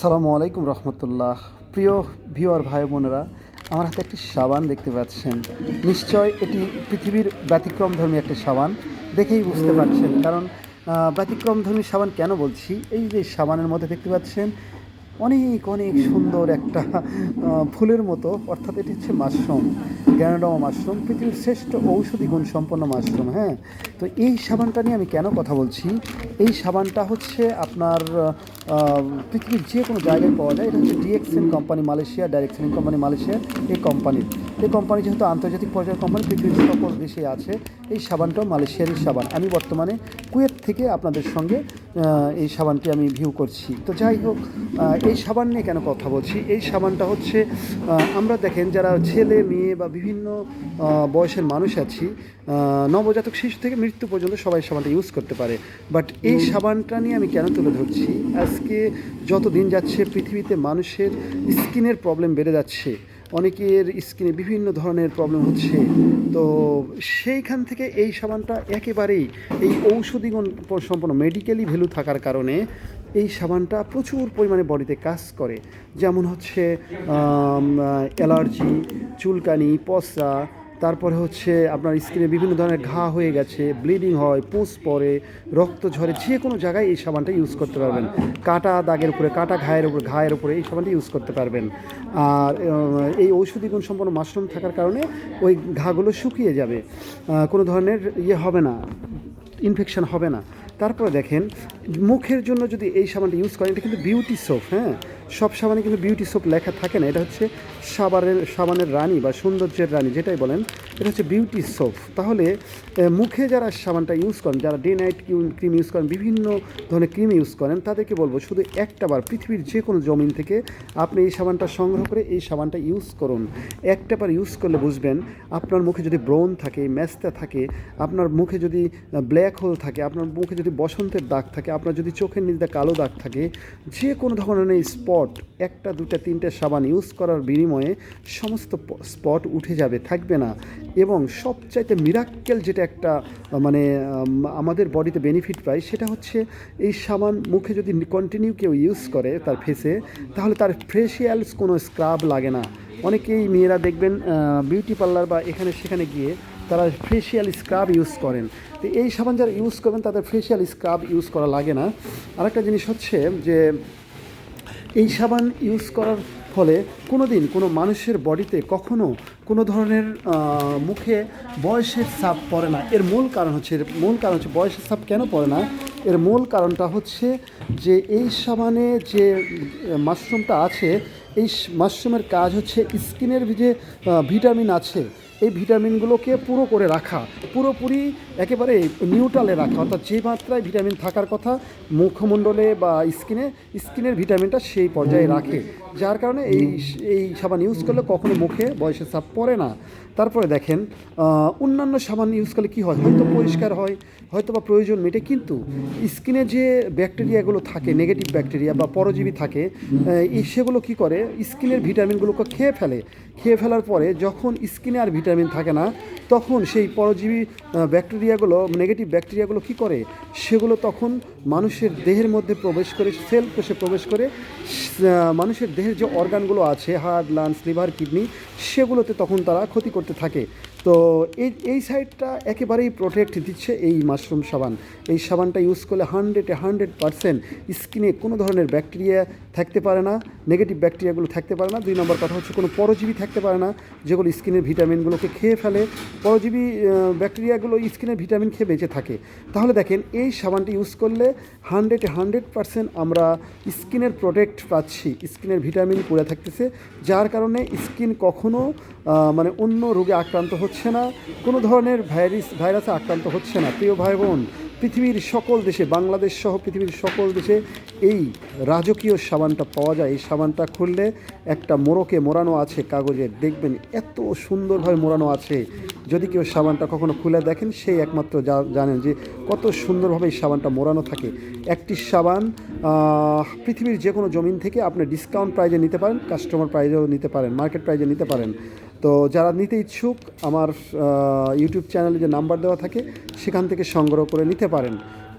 সালামু আলাইকুম রহমতুল্লাহ। প্রিয় ভিওর ভাই বোনেরা, আমার হাতে একটি সাবান দেখতে পাচ্ছেন। নিশ্চয় এটি পৃথিবীর ব্যতিক্রমধর্মী একটি সাবান, দেখেই বুঝতে পারছেন। কারণ ব্যতিক্রম ব্যতিক্রমধর্মী সাবান কেন বলছি? এই যে সাবানের মধ্যে দেখতে পাচ্ছেন অনেক অনেক সুন্দর একটা ফুলের মতো। অর্থাৎ এটি হচ্ছে মাশরুম গ্যানোডামা মাশরুম, পৃথিবীর শ্রেষ্ঠ ঔষধি গুণ সম্পন্ন মাশরুম হ্যাঁ? তো এই সাবানটা নিয়ে আমি কেন কথা বলছি? এই সাবানটা হচ্ছে আপনার পৃথিবীর যে কোনো জায়গায় পাওয়া যায়। এটা হচ্ছে ডিএক্সএন কোম্পানি মালয়েশিয়া ডাইরেক্সেন কোম্পানি মালয়েশিয়া এই কোম্পানির। এই কোম্পানি যেহেতু আন্তর্জাতিক পর্যায়ের কোম্পানি, পৃথিবীর সকল দেশে আছে, এই সাবানটাও মালয়েশিয়ারই সাবান। আমি বর্তমানে কুয়েত থেকে আপনাদের সঙ্গে এই সাবানটি আমি ভিউ করছি। তো যাই হোক এই সাবান নিয়ে কেন কথা বলছি? এই সাবানটা হচ্ছে আমরা দেখেন যারা ছেলে মেয়ে বা বিভিন্ন বয়সের মানুষ আছি নবজাতক শিশু থেকে মৃত্যু পর্যন্ত সবাই সাবানটা ইউজ করতে পারে। বাট এই সাবানটা নিয়ে আমি কেন তুলে ধরছি? আজকে যত দিন যাচ্ছে পৃথিবীতে মানুষের স্কিনের প্রবলেম বেড়ে যাচ্ছে অনেকের স্কিনে বিভিন্ন ধরনের প্রবলেম হচ্ছে। তো সেইখান থেকে এই সাবানটা একেবারেই এই ঔষধি সম্পন্ন মেডিকেলি ভ্যালু থাকার কারণে এই সাবানটা প্রচুর পরিমাণে বডিতে কাজ করে। যেমন হচ্ছে অ্যালার্জি চুলকানি পসরা তারপরে হচ্ছে আপনার স্কিনে বিভিন্ন ধরনের ঘা হয়ে গেছে, ব্লিডিং হয় পুষ পড়ে, রক্ত ঝরে, যে কোনো জায়গায় এই সাবানটা ইউজ করতে পারবেন। কাটা দাগের উপরে, কাটা ঘায়ের উপরে ঘায়ের উপরে এই সাবানটা ইউজ করতে পারবেন। আর এই ঔষধি গুণ সম্পন্ন মাশরুম থাকার কারণে ওই ঘাগুলো শুকিয়ে যাবে। কোনো ধরনের ইয়ে হবে না ইনফেকশন হবে না। তারপরে দেখেন, মুখের জন্য যদি এই সাবানটা ইউজ করেন, এটা কিন্তু বিউটি সোপ হ্যাঁ? সব সাবানে কিন্তু বিউটি সোপ লেখা থাকে না, এটা হচ্ছে সাবানের সাবানের রানী বা সৌন্দর্যের রানী যেটাই বলেন, এটা হচ্ছে বিউটি সোপ তাহলে মুখে যারা সাবানটা ইউজ করেন, যারা ডে নাইট ক্রিম ইউজ করেন, বিভিন্ন ধরনের ক্রিম ইউজ করেন, তাদেরকে বলব শুধু একটা বার পৃথিবীর যে কোনো জমিন থেকে আপনি এই সাবানটা সংগ্রহ করে এই সাবানটা ইউজ করুন। একটা বার ইউজ করলে বুঝবেন আপনার মুখে যদি ব্রণ থাকে ম্যাস্তা থাকে, আপনার মুখে যদি ব্ল্যাক হোল থাকে, আপনার মুখে যদি বসন্তের দাগ থাকে, আপনার যদি চোখের নিচে কালো দাগ থাকে, যে কোনো ধরনের স্পট একটা দুটা তিনটে সাবান ইউজ করার বিনিময়ে সমস্ত স্পট উঠে যাবে, থাকবে না। এবং সবচাইতে মিরাক্কেল যেটা একটা মানে আমাদের বডিতে বেনিফিট পায়, সেটা হচ্ছে এই সাবান মুখে যদি কন্টিনিউ কেউ ইউজ করে তার ফেসে তাহলে তার ফেসিয়ালস কোনো স্ক্রাব লাগে না। অনেকেই মেয়েরা দেখবেন বিউটি পার্লার বা এখানে সেখানে গিয়ে তারা ফেসিয়াল স্ক্রাব ইউজ করেন। তো এই সাবান যারা ইউজ করবেন, তাদের ফেসিয়াল স্ক্রাব ইউজ করা লাগে না। আরেকটা জিনিস হচ্ছে যে এই সাবান ইউজ করার ফলে কোনো দিন কোনো মানুষের বডিতে কখনো কোনো ধরনের মুখে বয়সের ছাপ পড়ে না। এর মূল কারণ হচ্ছে, এর মূল কারণ হচ্ছে বয়সের ছাপ কেন পড়ে না? এর মূল কারণটা হচ্ছে যে এই সাবানে যে মাশরুমটা আছে, এই মাশরুমের কাজ হচ্ছে স্কিনের যে ভিটামিন আছে এই ভিটামিনগুলোকে পুরো করে রাখা, পুরোপুরি একেবারে নিউট্রালে রাখা, অর্থাৎ যে মাত্রায় ভিটামিন থাকার কথা মুখমণ্ডলে বা স্কিনে, স্কিনের ভিটামিনটা সেই পর্যায়ে রাখে। যার কারণে এই এই সাবান ইউজ করলে কখনো মুখে বয়সের চাপ পড়ে না। তারপরে দেখেন অন্যান্য সাবান ইউজ করলে কী হয়? হয়তো পরিষ্কার হয়, হয়তো বা প্রয়োজন মেটে, কিন্তু স্কিনে যে ব্যাকটেরিয়াগুলো থাকে নেগেটিভ ব্যাকটেরিয়া বা পরজীবী থাকে সেগুলো কি করে? স্কিনের ভিটামিনগুলোকে খেয়ে ফেলে। খেয়ে ফেলার পরে যখন স্কিনে আর থাকে না, তখন সেই পরজীবী ব্যাকটেরিয়াগুলো নেগেটিভ ব্যাকটেরিয়াগুলো কি করে? সেগুলো তখন মানুষের দেহের মধ্যে প্রবেশ করে সেল কোষে প্রবেশ করে মানুষের দেহের যে অর্গানগুলো আছে হার্ট লাংস লিভার কিডনি সেগুলোতে তখন তারা ক্ষতি করতে থাকে। তো এই এই সাইডটা একেবারেই প্রোটেক্ট দিচ্ছে এই মাশরুম সাবান। এই সাবানটা ইউজ করলে হান্ড্রেডে হান্ড্রেড পারসেন্ট স্কিনে কোনো ধরনের ব্যাকটেরিয়া থাকতে পারে না নেগেটিভ ব্যাকটেরিয়াগুলো থাকতে পারে না। দুই নম্বর কথা হচ্ছে কোনো পরজীবী থাকতে পারে না, যেগুলো স্কিনের ভিটামিনগুলোকে খেয়ে ফেলে। পরজীবী ব্যাকটেরিয়াগুলো স্কিনের ভিটামিন খেয়ে বেঁচে থাকে। তাহলে দেখেন, এই সাবানটি ইউজ করলে হান্ড্রেডে হান্ড্রেড পারসেন্ট আমরা স্কিনের প্রোটেক্ট পাচ্ছি। স্কিনের ভিটামিন পড়ে থাকতেছে, যার কারণে স্কিন কখনো মানে অন্য রোগে আক্রান্ত হচ্ছে না, কোনো ধরনের ভাইরাস, ভাইরাসে আক্রান্ত হচ্ছে না। প্রিয় ভাই বোন পৃথিবীর সকল দেশে, বাংলাদেশ সহ পৃথিবীর সকল দেশে এই রাজকীয় সাবানটা পাওয়া যায়। এই সাবানটা খুললে একটা মোড়কে মোড়ানো আছে কাগজের দেখবেন এত সুন্দরভাবে মোড়ানো আছে। যদি কেউ সাবানটা কখনো খুলে দেখেন, সেই একমাত্র জানেন যে কত সুন্দরভাবে এই সাবানটা মোড়ানো থাকে। একটি সাবান পৃথিবীর যে কোনো জমিন থেকে আপনি ডিসকাউন্ট প্রাইজে নিতে পারেন কাস্টমার প্রাইজেও নিতে পারেন মার্কেট প্রাইজে নিতে পারেন। তো যারা নিতে ইচ্ছুক, আমার ইউটিউব চ্যানেলে যে নাম্বার দেওয়া থাকে, সেখান থেকে সংগ্রহ করে নিতে পারেন।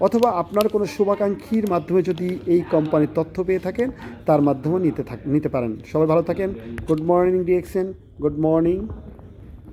অথবা আপনার কোনো শুভাকাঙ্ক্ষীর মাধ্যমে যদি এই কোম্পানির তথ্য পেয়ে থাকেন, তার মাধ্যমে নিতে থাক, নিতে পারেন। সবাই ভালো থাকেন। Good morning DXN good morning